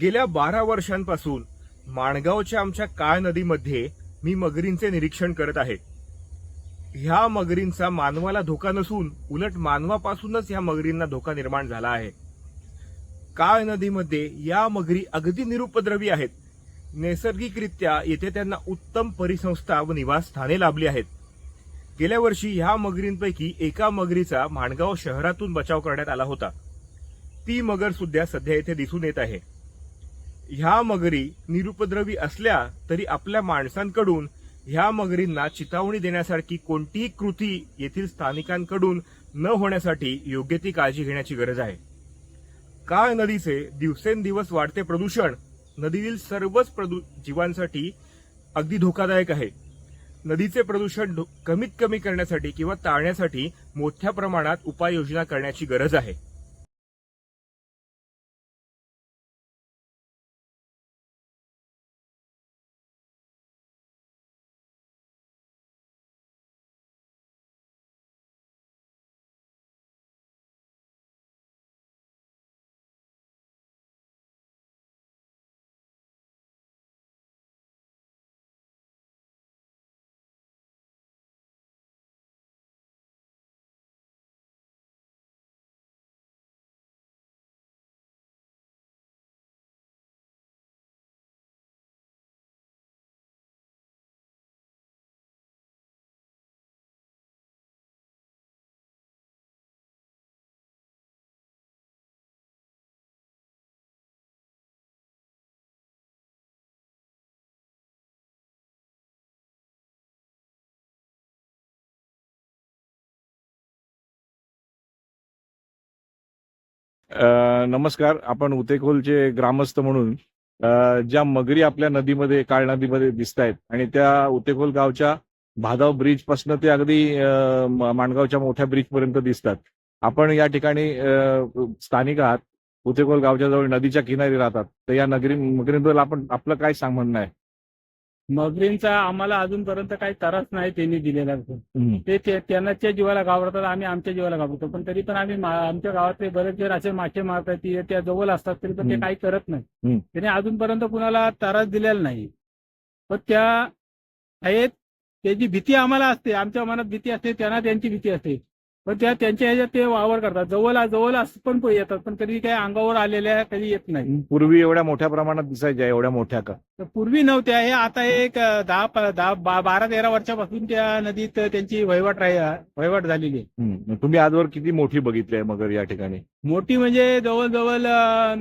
गेल्या बारा वर्षांपासून माणगावच्या आमच्या काळ नदीमध्ये मी मगरींचे निरीक्षण करत आहे. ह्या मगरींचा मानवाला धोका नसून उलट मानवापासूनच ह्या मगरींना धोका निर्माण झाला आहे. काळ नदीमध्ये या मगरी अगदी निरुपद्रवी आहेत. नैसर्गिकरित्या येथे त्यांना उत्तम परिसंस्था व निवासस्थाने लाभली आहेत. गेल्या वर्षी ह्या मगरींपैकी एका मगरीचा माणगाव शहरातून बचाव करण्यात आला होता. ती मगर सुद्धा सध्या येथे दिसून येत आहे. ह्या मगरी निरुपद्रवी असल्या तरी आपल्या माणसांकडून ह्या मगरींना चितावणी देण्यासारखी कोणतीही कृती येथील स्थानिकांकडून न होण्यासाठी योग्य ती काळजी घेण्याची गरज आहे. काळ नदीचे दिवसेंदिवस वाढते प्रदूषण नदीतील सर्वच प्रदू जीवांसाठी अगदी धोकादायक आहे. नदीचे प्रदूषण धो- कमीत कमी करण्यासाठी किंवा टाळण्यासाठी मोठ्या प्रमाणात उपाययोजना करण्याची गरज आहे. नमस्कार. आपण उतेखोलचे ग्रामस्थ म्हणून अ, ज्या मगरी आपल्या नदीमध्ये काळ नदीमध्ये दिसत आहेत आणि त्या उतेखोल गावच्या भादाव ब्रिजपासून ते अगदी माणगावच्या मोठ्या ब्रिज पर्यंत दिसतात. आपण या ठिकाणी स्थानिक आहात. उतेखोल गावच्या जवळ नदीच्या किनारी राहतात. तर या नगरी मगरींबद्दल आपण आपलं काय सांग म्हणणं आहे? मगरींचा आम्हाला अजूनपर्यंत काही त्रास नाही त्यांनी दिलेला. ते ते- त्यांच्या जीवाला घाबरतात आम्ही आमच्या जीवाला घाबरतो पण तरी पण आम्ही आमच्या गावातले बरेच जण असे मासे मारतात ते त्या जवळ असतात तरी पण ते. काही करत नाही. त्याने अजूनपर्यंत कुणाला त्रास दिलेला नाही पण त्या आहेत त्याची भीती आम्हाला असते आमच्या मनात भीती असते त्यांना त्यांची भीती असते पण त्या त्यांच्या ह्याच्यात ते वावर करतात. जवळ जवळ असं पण येतात पण कधी काही अंगावर आलेल्या कधी येत नाही. पूर्वी एवढ्या मोठ्या प्रमाणात दिसायच्या एवढ्या मोठ्या का? तर पूर्वी नव्हत्या. हे आता एक दहा दहा बारा तेरा वर्षापासून त्या नदीत त्यांची वहिवाट राही- वहिवाट झालेली आहे. तुम्ही आजवर किती मोठी बघितली आहे मगर या ठिकाणी? मोठी म्हणजे जवळजवळ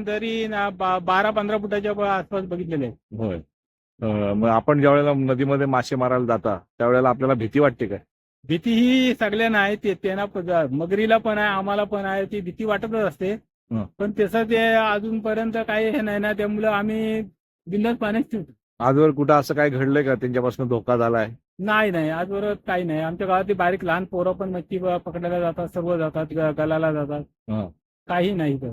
तरी बा- बारा पंधरा फुटाच्या आसपास बघितलेले आहे. होय. आपण ज्या वेळेला नदीमध्ये मासे मारायला जाता त्यावेळेला आपल्याला भीती वाटते काय? भीती ही सगळ्यांना आहे ते त्यांना मगरीला पण आहे आम्हाला पण आहे ती भीती वाटतच असते. पण तसं ते अजूनपर्यंत काही हे नाही ना त्यामुळं आम्ही बिंदास पाण्यात ठेवतो. आजवर कुठं असं काय घडलंय का? त्यांच्यापासून धोका झालाय? नाही नाही. आजवर काही नाही. आमच्या गावातली बारीक लहान पोरं पण मच्छी पकडायला जातात सर्व जातात गलाला जातात. काही नाही.